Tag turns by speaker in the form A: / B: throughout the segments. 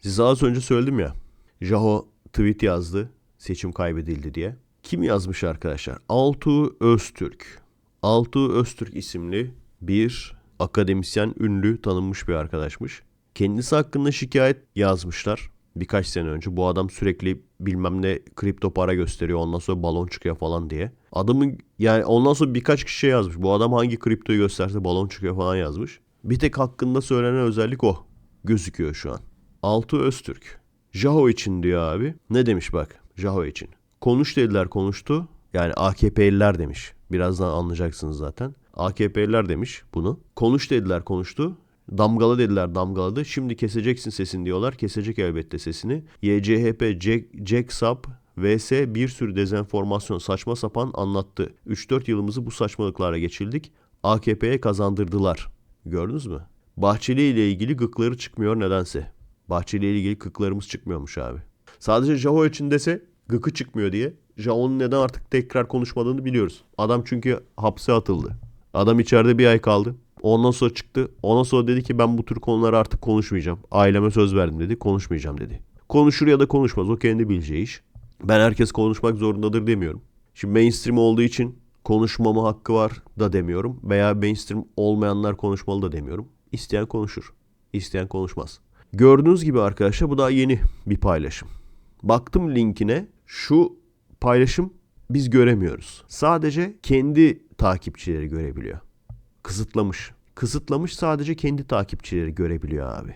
A: Size az önce söyledim ya. Jaho tweet yazdı. Seçim kaybedildi diye. Kim yazmış arkadaşlar? Altuğ Öztürk. Altuğ Öztürk isimli bir akademisyen, ünlü, tanınmış bir arkadaşmış. Kendisi hakkında şikayet yazmışlar birkaç sene önce. Bu adam sürekli bilmem ne kripto para gösteriyor ondan sonra balon çıkıyor falan diye. Adamın yani ondan sonra birkaç kişi şey yazmış. Bu adam hangi kriptoyu gösterse balon çıkıyor falan yazmış. Bir tek hakkında söylenen özellik o. Gözüküyor şu an. Altı Öztürk. Jaho için diyor abi. Ne demiş bak Jaho için. Konuş dediler konuştu. Yani AKP'liler demiş. Birazdan anlayacaksınız zaten. AKP'liler demiş bunu. Konuş dediler konuştu. Damgala dediler damgaladı. Şimdi keseceksin sesini diyorlar. Kesecek elbette sesini. YCHP, Jack, Jack Sap, VS bir sürü dezenformasyon saçma sapan anlattı. 3-4 yılımızı bu saçmalıklara geçirdik. AKP'ye kazandırdılar. Gördünüz mü? Bahçeli ile ilgili gıkları çıkmıyor nedense. Bahçeli ile ilgili gıklarımız çıkmıyormuş abi. Sadece Jaho için dese gıkı çıkmıyor diye. Jaho'nun neden artık tekrar konuşmadığını biliyoruz. Adam çünkü hapse atıldı. Adam içeride bir ay kaldı. Ondan sonra çıktı. Ondan sonra dedi ki ben bu tür konuları artık konuşmayacağım. Aileme söz verdim dedi. Konuşmayacağım dedi. Konuşur ya da konuşmaz. O kendi bileceği iş. Ben herkes konuşmak zorundadır demiyorum. Şimdi mainstream olduğu için konuşmama hakkı var da demiyorum. Veya mainstream olmayanlar konuşmalı da demiyorum. İsteyen konuşur. İsteyen konuşmaz. Gördüğünüz gibi arkadaşlar bu daha yeni bir paylaşım. Baktım linkine şu paylaşım biz göremiyoruz. Sadece kendi takipçileri görebiliyor. Kısıtlamış. Kısıtlamış sadece kendi takipçileri görebiliyor abi.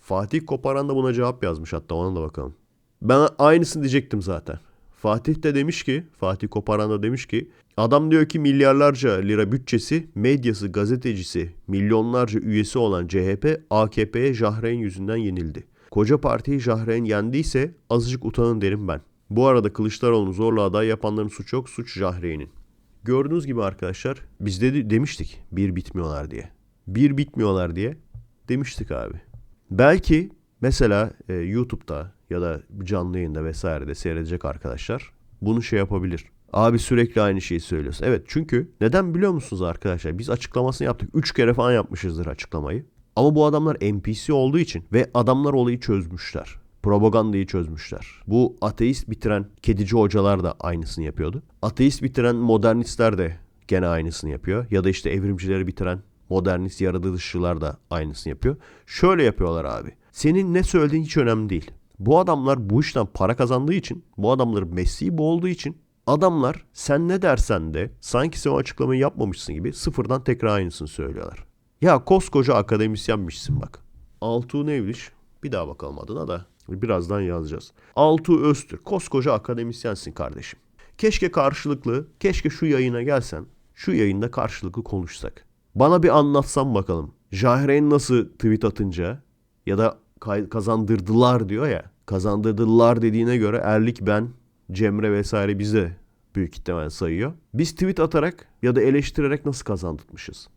A: Fatih Koparan da buna cevap yazmış hatta ona da bakalım. Ben aynısını diyecektim zaten. Fatih de demiş ki, Fatih Koparan da demiş ki, adam diyor ki milyarlarca lira bütçesi, medyası, gazetecisi, milyonlarca üyesi olan CHP, AKP'ye Jahreyn yüzünden yenildi. Koca partiyi Jahreyn yendiyse azıcık utanın derim ben. Bu arada Kılıçdaroğlu'nu zorla aday yapanların suçu yok, suç Jahreyn'in. Gördüğünüz gibi arkadaşlar biz de demiştik bir bitmiyorlar diye. Bir bitmiyorlar diye demiştik abi. Belki mesela e, YouTube'da ya da canlı yayında vesairede seyredecek arkadaşlar bunu şey yapabilir. Abi sürekli aynı şeyi söylüyorsun. Evet çünkü neden biliyor musunuz arkadaşlar? Biz açıklamasını yaptık. 3 kere falan yapmışızdır açıklamayı. Ama bu adamlar NPC olduğu için ve adamlar olayı çözmüşler. Propagandayı çözmüşler. Bu ateist bitiren kedici hocalar da aynısını yapıyordu. Ateist bitiren modernistler de gene aynısını yapıyor. Ya da işte evrimcileri bitiren modernist yaratılışçılar da aynısını yapıyor. Şöyle yapıyorlar abi. Senin ne söylediğin hiç önemli değil. Bu adamlar bu işten para kazandığı için, bu adamların mesleği bu olduğu için adamlar sen ne dersen de sanki sen o açıklamayı yapmamışsın gibi sıfırdan tekrar aynısını söylüyorlar. Ya koskoca akademisyenmişsin bak. Altuğ Nevliş bir daha bakalım adına da birazdan yazacağız. Altuğ Öztürk koskoca akademisyensin kardeşim. Keşke karşılıklı, keşke şu yayına gelsen, şu yayında karşılıklı konuşsak. Bana bir anlatsan bakalım. Jahreyn nasıl tweet atınca ya da kazandırdılar diyor ya. Kazandırdılar dediğine göre Erlik ben, Cemre vesaire bize büyük ihtimal sayıyor. Biz tweet atarak ya da eleştirerek nasıl kazandırmışız?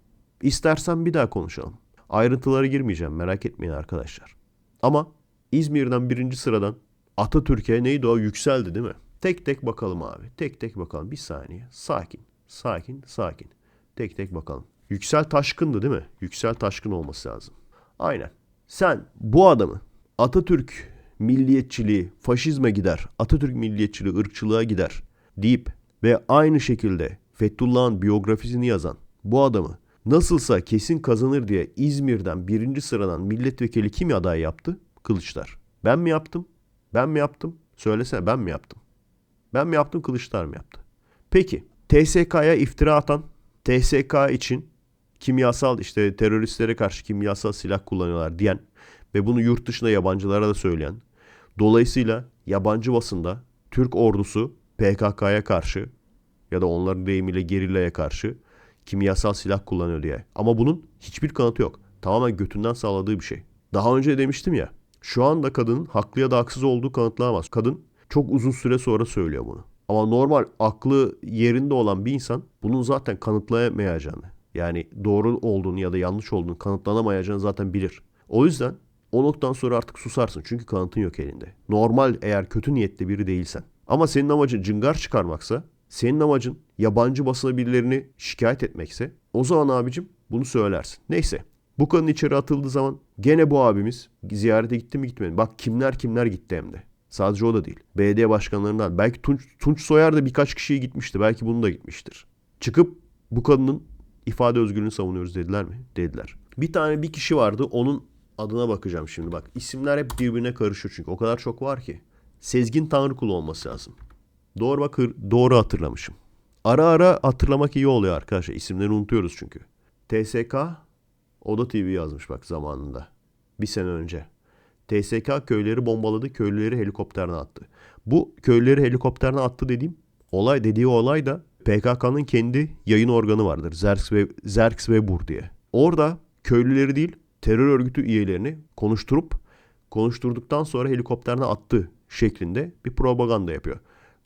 A: İstersen bir daha konuşalım. Ayrıntılara girmeyeceğim merak etmeyin arkadaşlar. Ama İzmir'den birinci sıradan Atatürk'e neydi o yükseldi değil mi? Tek tek bakalım abi. Tek tek bakalım. Bir saniye. Sakin. Sakin. Sakin. Tek tek bakalım. Yüksel Taşkın'dı değil mi? Yüksel Taşkın olması lazım. Aynen. Sen bu adamı Atatürk milliyetçiliği faşizme gider, Atatürk milliyetçiliği ırkçılığa gider deyip ve aynı şekilde Fethullah'ın biyografisini yazan bu adamı nasılsa kesin kazanır diye İzmir'den birinci sıradan milletvekili kim aday yaptı? Kılıçlar. Ben mi yaptım? Ben mi yaptım? Söylesene ben mi yaptım? Ben mi yaptım Kılıçlar mı yaptı? Peki TSK'ya iftira atan TSK için kimyasal işte teröristlere karşı kimyasal silah kullanıyorlar diyen ve bunu yurt dışında yabancılara da söyleyen dolayısıyla yabancı basında Türk ordusu PKK'ya karşı ya da onların deyimiyle gerillaya karşı kimyasal silah kullanıyor diye. Ama bunun hiçbir kanıtı yok. Tamamen götünden sağladığı bir şey. Daha önce demiştim ya. Şu anda kadının haklı ya da haksız olduğu kanıtlanamaz. Kadın çok uzun süre sonra söylüyor bunu. Ama normal aklı yerinde olan bir insan bunun zaten kanıtlayamayacağını yani doğru olduğunu ya da yanlış olduğunu kanıtlanamayacağını zaten bilir. O yüzden o noktadan sonra artık susarsın çünkü kanıtın yok elinde. Normal eğer kötü niyetli biri değilsen. Ama senin amacın cıngar çıkarmaksa, senin amacın yabancı basına birilerini şikayet etmekse o zaman abicim bunu söylersin. Neyse Bu kadın içeri atıldığı zaman gene bu abimiz ziyarete gitti mi gitmedi? Bak kimler kimler gitti hem de. Sadece o da değil. Belediye başkanlarından belki Tunç, Tunç Soyer da birkaç kişiye gitmişti. Belki bunu da gitmiştir. Çıkıp bu kadının ifade özgürlüğünü savunuyoruz dediler mi? Dediler. Bir tane bir kişi vardı. Onun adına bakacağım şimdi bak. İsimler hep birbirine karışıyor çünkü. O kadar çok var ki. Sezgin Tanrıkulu olması lazım. Doğru bak doğru hatırlamışım. Ara ara hatırlamak iyi oluyor arkadaşlar. İsimleri unutuyoruz çünkü. TSK Oda TV yazmış bak zamanında. Bir sene önce. TSK köyleri bombaladı, köylüleri helikopterine attı. Bu köylüleri helikopterine attı dediğim olay dediği olay da PKK'nın kendi yayın organı vardır. Zerks ve Zerks ve Bur diye. Orada köylüleri değil, terör örgütü üyelerini konuşturup konuşturduktan sonra helikopterine attı şeklinde bir propaganda yapıyor.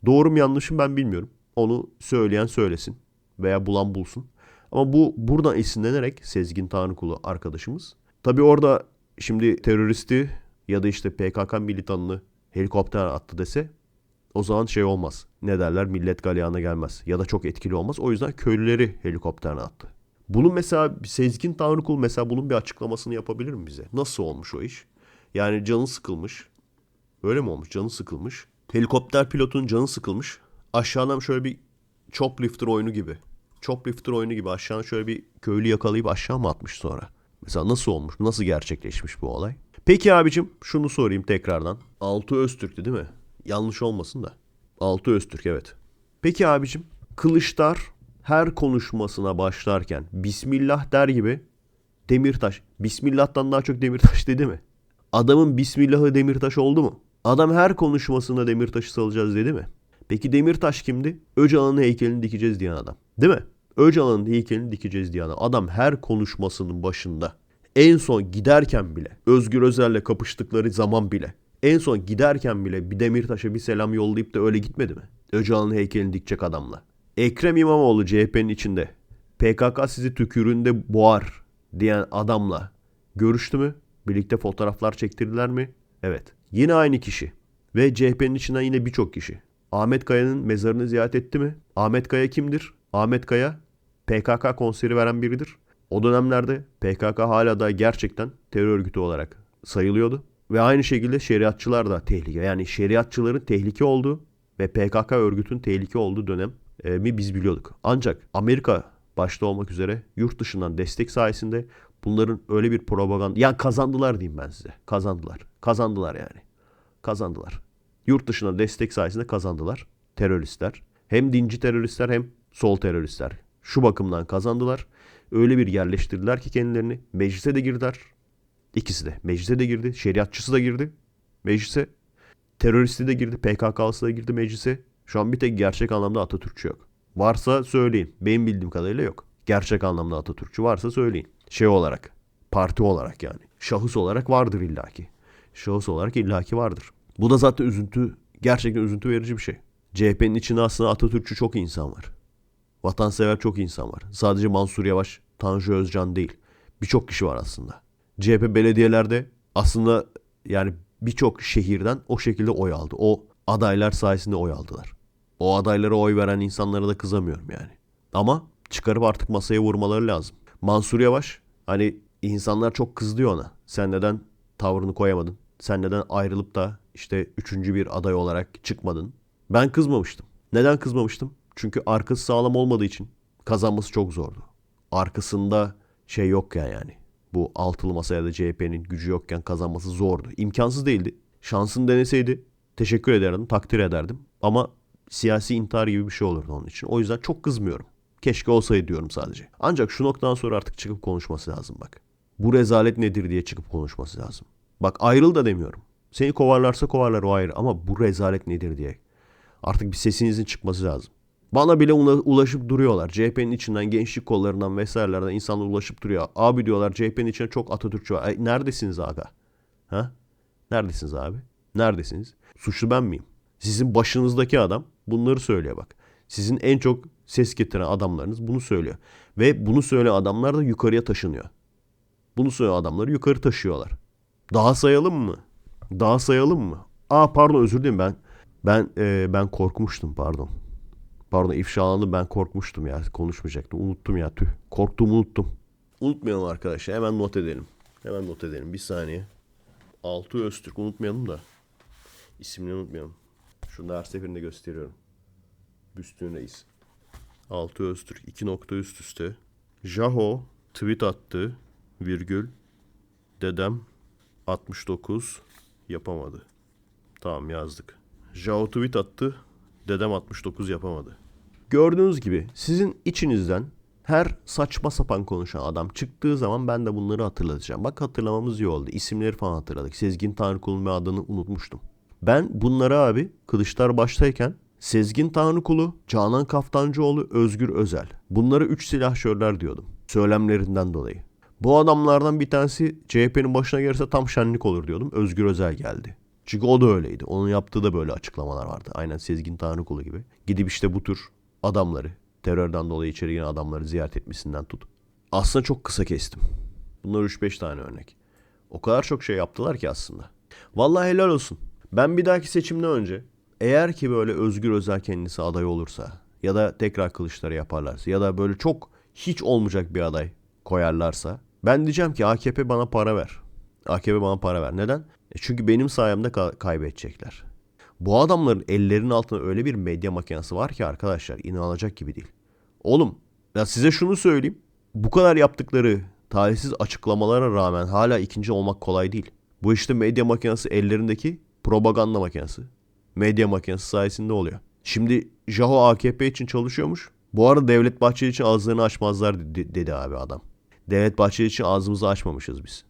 A: Doğru mu yanlışım ben bilmiyorum. Onu söyleyen söylesin veya bulan bulsun. Ama bu buradan esinlenerek Sezgin Tanrıkulu arkadaşımız. Tabi orada şimdi teröristi ya da işte PKK militanını helikopter attı dese o zaman şey olmaz. Ne derler millet galeyana gelmez. Ya da çok etkili olmaz. O yüzden köylüleri helikopterine attı. Bunun mesela Sezgin Tanrıkul mesela bunun bir açıklamasını yapabilir mi bize? Nasıl olmuş o iş? Yani canı sıkılmış. Öyle mi olmuş? Canı sıkılmış. Helikopter pilotun canı sıkılmış. Aşağıdan şöyle bir choplifter oyunu gibi. Choplifter oyunu gibi aşağıdan şöyle bir köylü yakalayıp aşağı mı atmış sonra? Mesela nasıl olmuş? Nasıl gerçekleşmiş bu olay? Peki abicim şunu sorayım tekrardan. Altı Öztürk'tü değil mi? Yanlış olmasın da. Altı Öztürk evet. Peki abicim Kılıçlar her konuşmasına başlarken Bismillah der gibi Demirtaş. Bismillah'tan daha çok Demirtaş dedi mi? Adamın Bismillah'ı Demirtaş oldu mu? Adam her konuşmasında Demirtaş'ı salacağız dedi mi? Peki Demirtaş kimdi? Öcalan'ın heykelini dikeceğiz diyen adam. Değil mi? Öcalan'ın heykelini dikeceğiz diyen adam. Adam her konuşmasının başında en son giderken bile Özgür Özel'le kapıştıkları zaman bile en son giderken bile bir Demirtaş'a bir selam yollayıp da öyle gitmedi mi? Öcalan'ın heykelini dikecek adamla. Ekrem İmamoğlu CHP'nin içinde PKK sizi tüküründe boğar diyen adamla görüştü mü? Birlikte fotoğraflar çektirdiler mi? Evet. Yine aynı kişi. Ve CHP'nin içinden yine birçok kişi. Ahmet Kaya'nın mezarını ziyaret etti mi? Ahmet Kaya kimdir? Ahmet Kaya PKK konseri veren biridir. O dönemlerde PKK hala da gerçekten terör örgütü olarak sayılıyordu. Ve aynı şekilde şeriatçılar da tehlike. Yani şeriatçıların tehlike olduğu ve PKK örgütün tehlike olduğu dönem e, mi biz biliyorduk. Ancak Amerika başta olmak üzere yurt dışından destek sayesinde bunların öyle bir propaganda... Yani kazandılar diyeyim ben size. Kazandılar. Kazandılar yani. Kazandılar. Yurt dışına destek sayesinde kazandılar. Teröristler. Hem dinci teröristler hem sol teröristler. Şu bakımdan kazandılar. Öyle bir yerleştirdiler ki kendilerini. Meclise de girdiler. İkisi de. Meclise de girdi. Şeriatçısı da girdi. Meclise. Teröristi de girdi. PKK'lısı da girdi meclise. Şu an bir tek gerçek anlamda Atatürkçü yok. Varsa söyleyin. Benim bildiğim kadarıyla yok. Gerçek anlamda Atatürkçü varsa söyleyin. Şey olarak. Parti olarak yani. Şahıs olarak vardır illaki. Şahıs olarak illaki vardır. Bu da zaten üzüntü, gerçekten üzüntü verici bir şey. CHP'nin içinde aslında Atatürkçü çok insan var. Vatansever çok insan var. Sadece Mansur Yavaş, Tanju Özcan değil. Birçok kişi var aslında. CHP belediyelerde aslında yani birçok şehirden o şekilde oy aldı. O adaylar sayesinde oy aldılar. O adaylara oy veren insanlara da kızamıyorum yani. Ama çıkarıp artık masaya vurmaları lazım. Mansur Yavaş hani insanlar çok kızdı ona. Sen neden tavrını koyamadın? Sen neden ayrılıp da işte üçüncü bir aday olarak çıkmadın? Ben kızmamıştım. Neden kızmamıştım? Çünkü arkası sağlam olmadığı için kazanması çok zordu. Arkasında şey yokken yani. Bu altılı masaya da CHP'nin gücü yokken kazanması zordu. İmkansız değildi. Şansını deneseydi teşekkür ederdim, takdir ederdim. Ama siyasi intihar gibi bir şey olurdu onun için. O yüzden çok kızmıyorum. Keşke olsaydı diyorum sadece. Ancak şu noktadan sonra artık çıkıp konuşması lazım bak. Bu rezalet nedir diye çıkıp konuşması lazım. Bak ayrıl da demiyorum. Seni kovarlarsa kovarlar o ayrı ama bu rezalet nedir diye. Artık bir sesinizin çıkması lazım. Bana bile ulaşıp duruyorlar. CHP'nin içinden, gençlik kollarından vesairelerden insanlar ulaşıp duruyor. Abi diyorlar CHP'nin içinde çok Atatürkçü var. E, neredesiniz aga? Ha? Neredesiniz abi? Neredesiniz? Suçlu ben miyim? Sizin başınızdaki adam bunları söylüyor bak. Sizin en çok ses getiren adamlarınız bunu söylüyor. Ve bunu söyleyen adamlar da yukarıya taşınıyor. Bunu söyleyen adamları yukarı taşıyorlar. Daha sayalım mı? Daha sayalım mı? Aa pardon özür dilerim ben ben e, ben korkmuştum pardon. Pardon ifşalandım ben korkmuştum ya konuşmayacaktım. Unuttum ya tüh. Korktuğumu unuttum. unutmayalım arkadaşlar. Hemen not edelim. Hemen not edelim. Bir saniye. Altı Öztürk unutmayalım da. İsmini unutmayalım. Şunu her seferinde gösteriyorum. Büstün Reis. Altı Öztürk. iki nokta üst üste. Jaho tweet attı. Virgül. Dedem 69 yapamadı. Tamam yazdık. Jaho tweet attı. Dedem 69 yapamadı. Gördüğünüz gibi sizin içinizden her saçma sapan konuşan adam çıktığı zaman ben de bunları hatırlatacağım. Bak hatırlamamız iyi oldu. İsimleri falan hatırladık. Sezgin Tanrıkulu'nun bir adını unutmuştum. Ben bunları abi Kılıçlar baştayken Sezgin Tanrıkulu, Canan Kaftancıoğlu, Özgür Özel. Bunları üç silahşörler diyordum. Söylemlerinden dolayı. Bu adamlardan bir tanesi CHP'nin başına gelirse tam şenlik olur diyordum. Özgür Özel geldi. Çünkü o da öyleydi. Onun yaptığı da böyle açıklamalar vardı. Aynen Sezgin Tanrıkulu gibi. Gidip işte bu tür adamları, terörden dolayı içeri giren adamları ziyaret etmesinden tut. Aslında çok kısa kestim. Bunlar 3-5 tane örnek. O kadar çok şey yaptılar ki aslında. Vallahi helal olsun. Ben bir dahaki seçimden önce eğer ki böyle Özgür Özel kendisi aday olursa ya da tekrar kılıçları yaparlarsa ya da böyle çok hiç olmayacak bir aday koyarlarsa ben diyeceğim ki AKP bana para ver. AKP bana para ver. Neden? E çünkü benim sayemde ka- kaybedecekler. Bu adamların ellerinin altında öyle bir medya makinesi var ki arkadaşlar inanılacak gibi değil. Oğlum ya size şunu söyleyeyim. Bu kadar yaptıkları talihsiz açıklamalara rağmen hala ikinci olmak kolay değil. Bu işte medya makinesi ellerindeki propaganda makinesi. Medya makinesi sayesinde oluyor. Şimdi Jaho AKP için çalışıyormuş. Bu arada Devlet Bahçeli için ağızlarını açmazlar de- dedi abi adam. Devlet Bahçeli için ağzımızı açmamışız biz.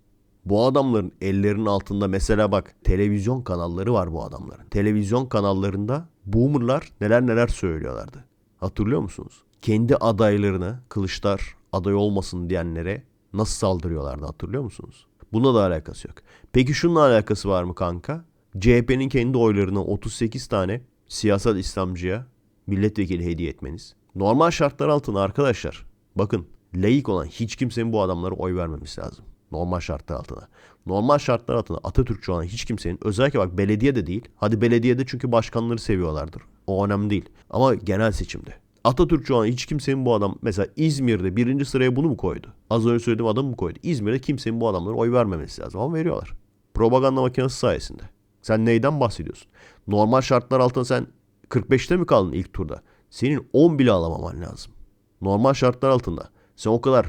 A: Bu adamların ellerinin altında mesela bak televizyon kanalları var bu adamların. Televizyon kanallarında boomerlar neler neler söylüyorlardı. Hatırlıyor musunuz? Kendi adaylarına kılıçlar aday olmasın diyenlere nasıl saldırıyorlardı hatırlıyor musunuz? Buna da alakası yok. Peki şununla alakası var mı kanka? CHP'nin kendi oylarına 38 tane siyasal İslamcıya milletvekili hediye etmeniz. Normal şartlar altında arkadaşlar bakın layık olan hiç kimsenin bu adamlara oy vermemesi lazım. Normal şartlar altında. Normal şartlar altında Atatürkçü olan hiç kimsenin özellikle bak belediye de değil. Hadi belediyede çünkü başkanları seviyorlardır. O önemli değil. Ama genel seçimde. Atatürkçü olan hiç kimsenin bu adam mesela İzmir'de birinci sıraya bunu mu koydu? Az önce söylediğim adam mı koydu? İzmir'de kimsenin bu adamlara oy vermemesi lazım ama veriyorlar. Propaganda makinesi sayesinde. Sen neyden bahsediyorsun? Normal şartlar altında sen 45'te mi kaldın ilk turda? Senin 10 bile alamaman lazım. Normal şartlar altında. Sen o kadar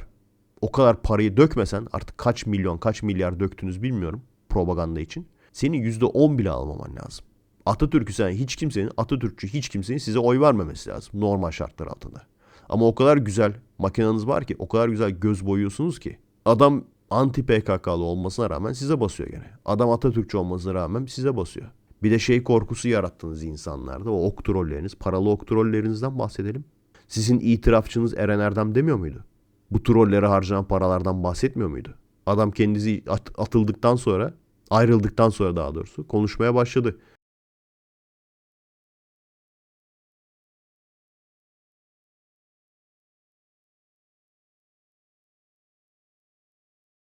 A: o kadar parayı dökmesen artık kaç milyon kaç milyar döktünüz bilmiyorum propaganda için. Senin %10 bile almaman lazım. Atatürk'ü sen hiç kimsenin Atatürkçü hiç kimsenin size oy vermemesi lazım normal şartlar altında. Ama o kadar güzel makineniz var ki o kadar güzel göz boyuyorsunuz ki adam anti PKK'lı olmasına rağmen size basıyor gene. Adam Atatürkçü olmasına rağmen size basıyor. Bir de şey korkusu yarattınız insanlarda. O ok trolleriniz, paralı ok trollerinizden bahsedelim. Sizin itirafçınız Eren Erdem demiyor muydu? Bu trollere harcanan paralardan bahsetmiyor muydu? Adam kendisi at- atıldıktan sonra, ayrıldıktan sonra daha doğrusu konuşmaya başladı.